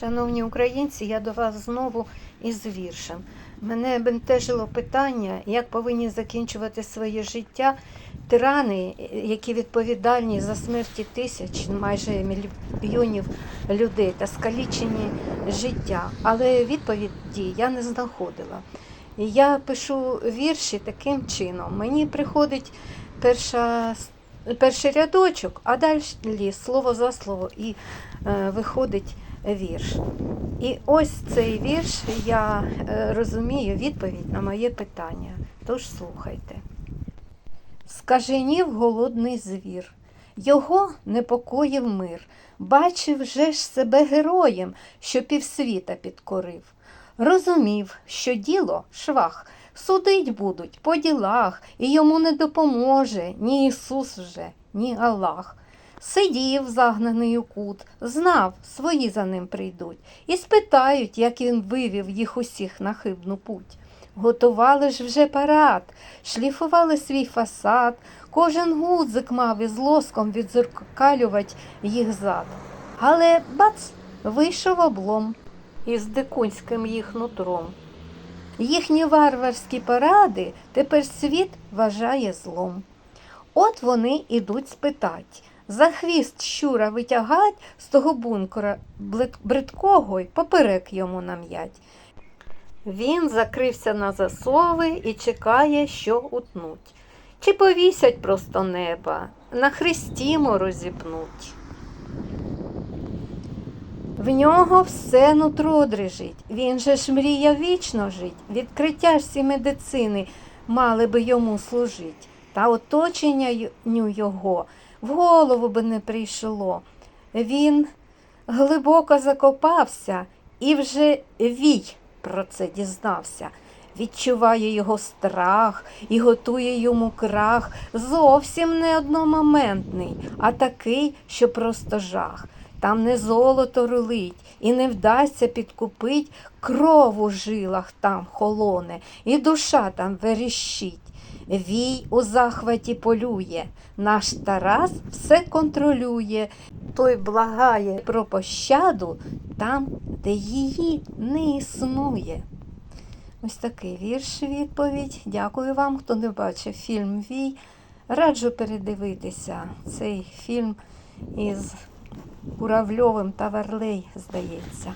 Шановні українці, я до вас знову із віршем. Мене бентежило питання, як повинні закінчувати своє життя тирани, які відповідальні за смерті тисяч, майже мільйонів людей та скалічені життя. Але відповіді я не знаходила. Я пишу вірші таким чином. Мені приходить перша, перший рядочок, а далі слово за слово і е, виходить вірш. І ось цей вірш я е, розумію відповідь на моє питання. Тож слухайте. Скаженів голодний звір, його непокоїв мир, бачив же ж себе героєм, що півсвіта підкорив. Розумів, що діло швах, судить будуть по ділах, і йому не допоможе ні Ісус вже, ні Аллах. Сидів загнаний у кут, знав, свої за ним прийдуть, і спитають, як він вивів їх усіх на хибну путь. Готували ж вже парад, шліфували свій фасад, кожен гудзик мав із лоском відзеркалювать їх зад. Але бац, вийшов облом із дикунським їх нутром. Їхні варварські паради тепер світ вважає злом. От вони ідуть спитать. За хвіст щура витягать з того бункера бридкого й поперек йому нам'ять. Він закрився на засови і чекає, що утнуть. Чи повісять просто неба, на хресті розіпнуть. В нього все нутро дрижить, він же ж мріяв вічно жить, відкриття ж всі медицини мали би йому служить, та оточення його в голову би не прийшло. Він глибоко закопався і вже вій про це дізнався. Відчуває його страх і готує йому крах, зовсім не одномоментний, а такий, що просто жах. Там не золото рулить і не вдасться підкупить, кров у жилах там холоне, і душа там верещить. Вій у захваті полює, наш Тарас все контролює, той благає про пощаду там, де її не існує. Ось такий вірш відповідь. Дякую вам, хто не бачив фільм Вій. Раджу передивитися цей фільм із Куравльовим та Варлей, здається.